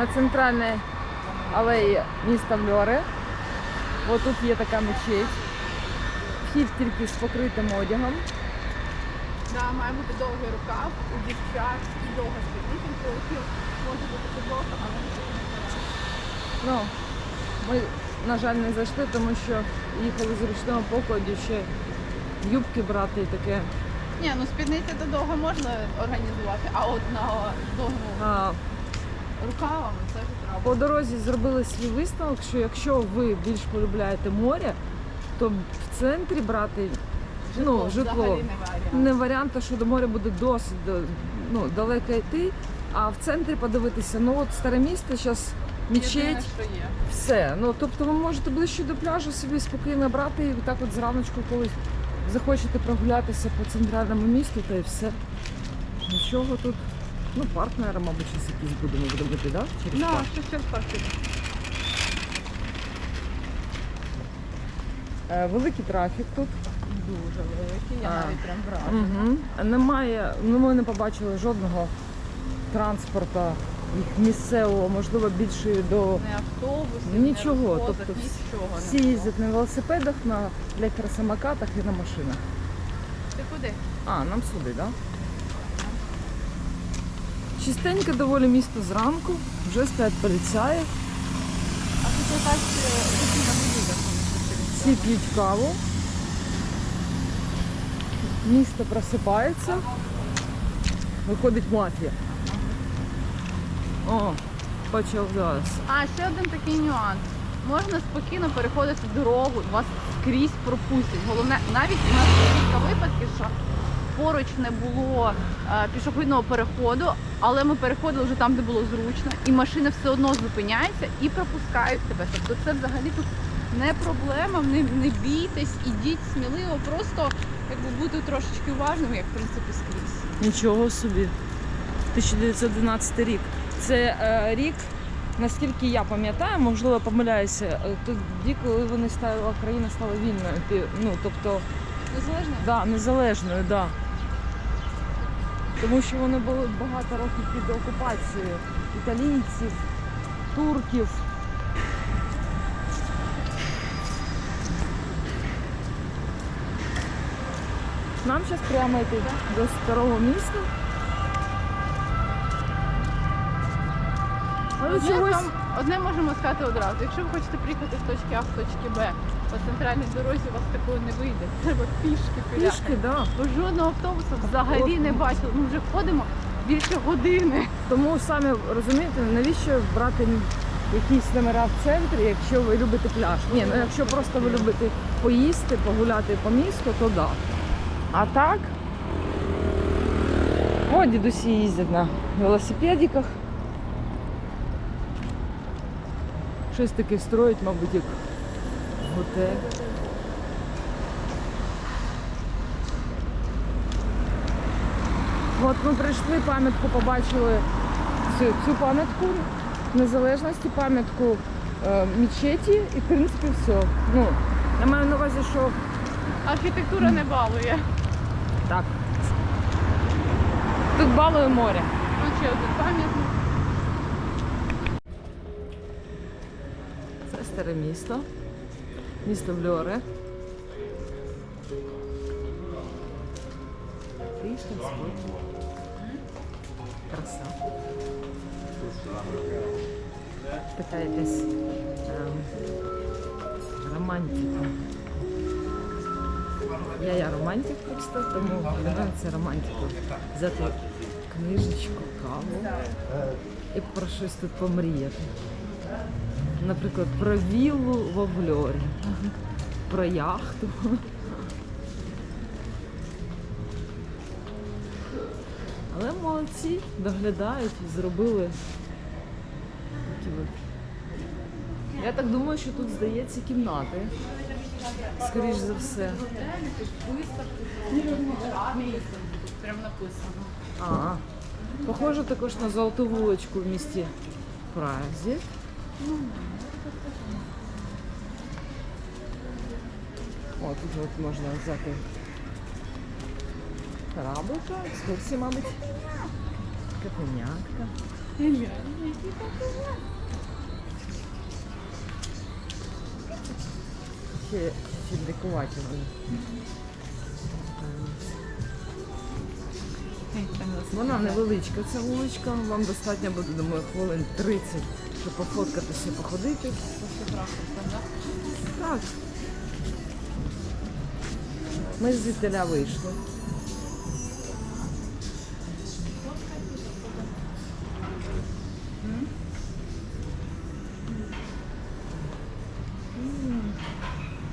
на центральній алеї міста Вльори. Ось тут є така мечеть. Вхід тільки з покритим одягом. Да, має бути довгий рукав у дівчат і довга спідниця, може бути футболка, але не Ну, ми, на жаль, не зайшли, тому що їхали з ручного покладу ще юбки брати і таке. Ні, ну спідниця то довго можна організувати, а от на довгу А, рукавами це вже треба. по дорозі зробили свій висновок, що якщо ви більш полюбляєте море, то в центрі брати ну, житло. Взагалі не варіант. Не варіант, що до моря буде досить до- ну, далеко йти, а в центрі подивитися, ну от старе місто, зараз мечеть, Єдине, що є. все. Ну тобто ви можете ближче до пляжу собі спокійно брати і так от зраночку колись захочете прогулятися по центральному місту, та і все. Нічого тут. Ну, парк, наверное, мабуть, щось якийсь будемо йти, да? Через Да, парк. що ще в парку. Е, великий трафік тут. Дуже великий, я А. навіть прям вражена. Угу. Немає, ну ми не побачили жодного транспорту їх місцевого, можливо, більше до Не автобусів, Нічого, не розвозок, тобто нічого не всі було. їздять на велосипедах, на електросамокатах і на машинах. Ти куди? А, нам сюди, так? Да? Чистеньке доволі місто зранку, вже стоять поліцаї, А тут якась рутина будівля. всі п'ють каву. Місто просипається. Виходить мафія. О, почалось. А, ще один такий нюанс. Можна спокійно переходити дорогу, вас скрізь пропустять. Головне, навіть у нас кілька випадків, що поруч не було е, пішохідного переходу, але ми переходили вже там, де було зручно, і машини все одно зупиняються і пропускають тебе. Тобто це взагалі тут не проблема, не, не бійтесь, ідіть сміливо, просто якби бути трошечки уважним, як в принципі скрізь. Нічого собі. 1912 рік. Це е, рік, наскільки я пам'ятаю, можливо, помиляюся, е, тоді, коли вони стали, країна стала вільною. Ну, тобто, Незалежно да, незалежною, да. Тому що вони були багато років під окупацією італійців, турків. Нам зараз прямо йти до старого міста. Але там, одне можемо сказати одразу. Якщо ви хочете приїхати з точки А в точки Б по центральній дорозі, у вас такого не вийде. Треба пішки піляти. пішки, да. Бо жодного автобуса взагалі не бачили. Ми вже ходимо більше години. Тому самі розумієте, навіщо брати якісь номера в центрі, якщо ви любите пляж? Ні, ну якщо просто ви любите поїсти, погуляти по місту, то да. А так, о, дідусі їздять на велосипедиках. Щось таке строїть, мабуть, як готель. От ми прийшли, пам'ятку побачили цю, цю пам'ятку незалежності, пам'ятку е, мечеті і в принципі все. Ну, я маю на увазі, що Архітектура не балує. так. Тут балує море. Тут ще один пам'ятник. Старе місто. Місто Вльоре. Тиша, спокій. Краса. Така якась ем, романтика. Я, я романтик просто, тому це романтика. Взяти книжечку, каву і про щось тут помріяти. Наприклад, про віллу в Овльорі, про яхту. Але молодці доглядають і зробили такі от. Я так думаю, що тут здається кімнати. Скоріш за все. Прям написано. А, похоже також на золоту вуличку в місті Празі. О, тут от можна взяти кораблика, екскурсії, мабуть. Капенятка. Ще чуть дикуваті вони. Вона невеличка, ця вуличка. Вам достатньо буде, думаю, хвилин 30, щоб пофоткатися, походити. Так. Ми звідтиля вийшли.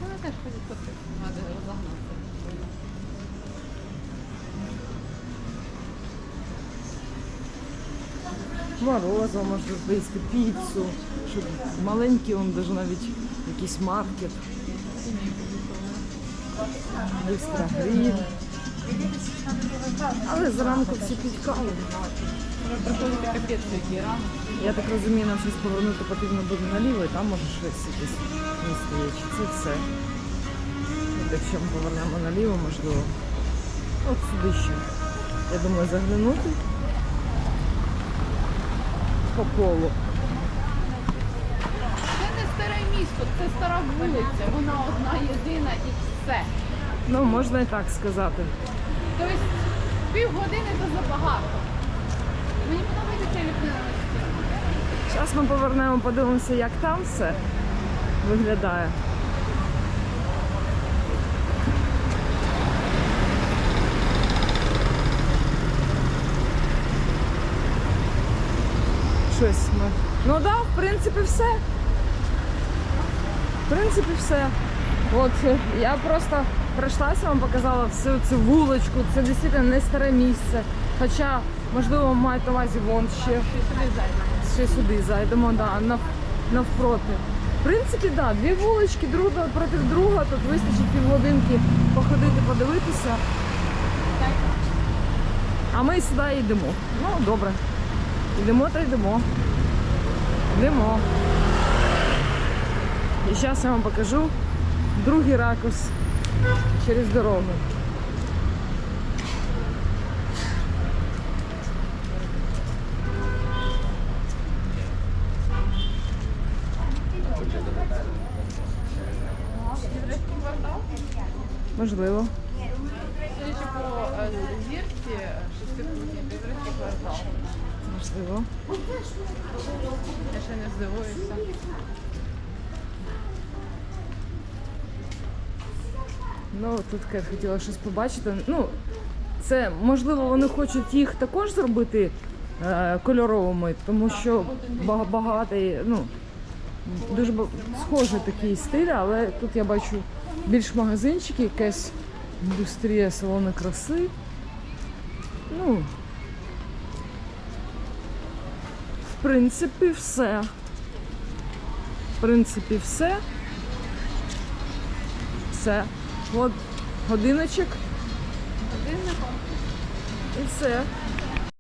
Вона теж ходить фотки. Морозиво можна вивезти, піцу, щоб маленький, он даже навіть якийсь маркет. Бистро гріль. Але зранку всі п'ють каву. Я так розумію, нам щось повернути потрібно буде наліво, і там може щось якесь місто є. Це все? От якщо ми повернемо наліво, можливо. От сюди ще. Я думаю, заглянути по колу. Це не старе місто, це стара вулиця. Вона одна єдина і все. Ну, можна і так сказати. Тобто півгодини то забагато. Мені подобається ця ліпнина на. Зараз ми повернемо, подивимося, як там все виглядає. Щось ми. Ну так, да, в принципі, все. В принципі, все. От я просто пройшлася, вам показала всю цю вуличку. Це дійсно не старе місце. Хоча, можливо, мають на увазі вон ще ще сюди зайдемо, да, навпроти. В принципі, да, дві вулички друга проти друга, тут вистачить півгодинки походити, подивитися. А ми сюди йдемо. Ну, добре. Йдемо та йдемо. Йдемо. І зараз я вам покажу другий ракурс через дорогу. Можливо. Зірці шестикутній, то квартал. Можливо. Я ще не здивуюся. Ну, тут Кет хотіла щось побачити. Ну, це можливо, вони хочуть їх також зробити е, кольоровими, тому що ба- багатий, ну, дуже ба- схожий такий стиль, але тут я бачу більш магазинчики, якась індустрія салону краси. Ну, в принципі, все. В принципі, все. Все. От годиночок Годинником. і все.